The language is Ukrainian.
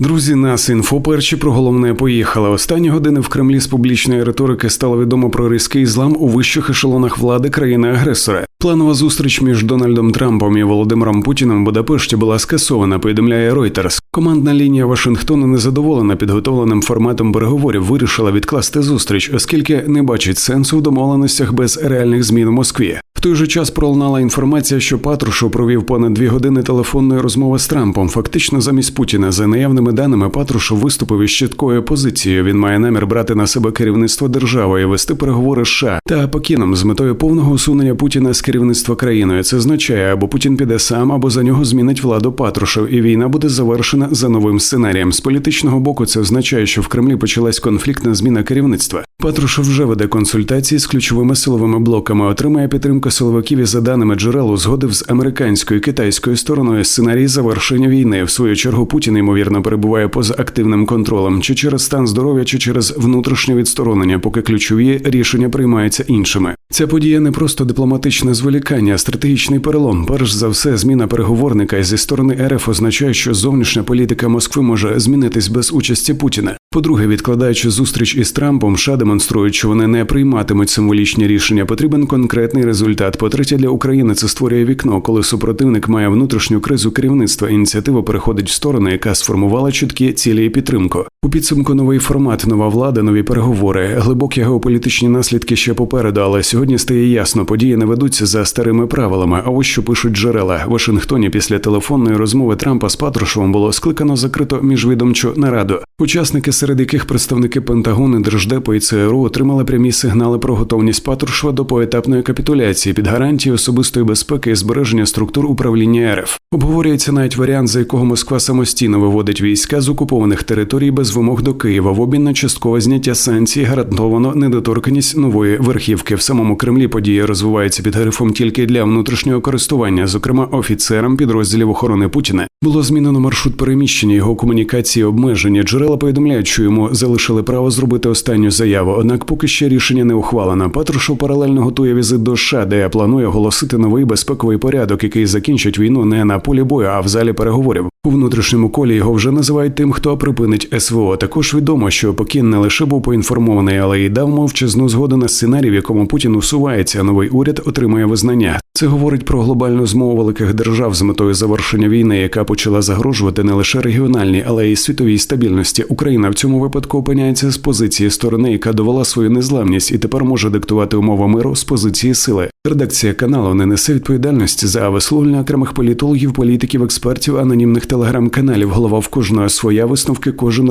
Друзі, нас інфо перші про головне поїхали. Останні години в Кремлі з публічної риторики стало відомо про різкий злам у вищих ешелонах влади країни-агресора. Планова зустріч між Дональдом Трампом і Володимиром Путіним в Будапешті була скасована. Повідомляє Reuters. Командна лінія Вашингтона незадоволена підготовленим форматом переговорів. Вирішила відкласти зустріч, оскільки не бачить сенсу в домовленостях без реальних змін в Москві. В той же час пролунала інформація, що Патрушев провів понад дві години телефонної розмови з Трампом. Фактично, замість Путіна, за наявними даними, Патрушев виступив із чіткою позицією. Він має намір брати на себе керівництво держави і вести переговори США та Пекіном з метою повного усунення Путіна з керівництва країною. Це означає, або Путін піде сам, або за нього змінить владу Патрушев, і війна буде завершена за новим сценарієм. З політичного боку це означає, що в Кремлі почалась конфліктна зміна керівництва. Патрушев вже веде консультації з ключовими силовими блоками, отримає підтримку силовиків і за даними джерел узгодив з американською і китайською стороною сценарій завершення війни. В свою чергу Путін ймовірно перебуває поза активним контролем, чи через стан здоров'я, чи через внутрішнє відсторонення, поки ключові рішення приймаються іншими. Ця подія не просто дипломатичне зволікання, а стратегічний перелом. Перш за все, зміна переговорника зі сторони РФ означає, що зовнішня політика Москви може змінитись без участі Путіна. По-друге, відкладаючи зустріч із Трампом, США демонструють, що вони не прийматимуть символічні рішення. Потрібен конкретний результат. По-третє, для України це створює вікно, коли супротивник має внутрішню кризу керівництва. Ініціатива переходить в сторону, яка сформувала чіткі цілі і підтримку. У підсумку новий формат, нова влада, нові переговори, глибокі геополітичні наслідки ще попереду. Але сьогодні стає ясно, події не ведуться за старими правилами. А ось що пишуть джерела в Вашингтоні. Після телефонної розмови Трампа з Патрушевим було скликано закрито міжвідомчу нараду. Учасники, серед яких представники Пентагону, Держдепу і ЦРУ отримали прямі сигнали про готовність Патрушева до поетапної капітуляції під гарантією особистої безпеки і збереження структур управління РФ. Обговорюється навіть варіант, за якого Москва самостійно виводить війська з окупованих територій без вимог до Києва в обмін на часткове зняття санкцій, гарантовано недоторканість нової верхівки. В самому Кремлі події розвиваються під грифом тільки для внутрішнього користування, зокрема офіцерам підрозділів охорони Путіна. Було змінено маршрут переміщення його комунікації обмеження. Джерела повідомляють, що йому залишили право зробити останню заяву. Однак, поки ще рішення не ухвалено. Патрушев паралельно готує візит до США, де планує оголосити новий безпековий порядок, який закінчить війну не на полі бою, а в залі переговорів. У внутрішньому колі його вже називають тим, хто припинить СВО. Також відомо, що Пекін не лише був поінформований, але й дав мовчазну згоду на сценарій, в якому Путін усувається, а новий уряд отримує визнання. Це говорить про глобальну змову великих держав з метою завершення війни, яка почала загрожувати не лише регіональній, але й світовій стабільності. Україна в цьому випадку опиняється з позиції сторони, яка довела свою незламність, і тепер може диктувати умови миру з позиції сили. Редакція каналу не несе відповідальності за висловлення окремих політологів, політиків, експертів, анонімних телеграм-каналів. Голова в кожного своя висновки кожен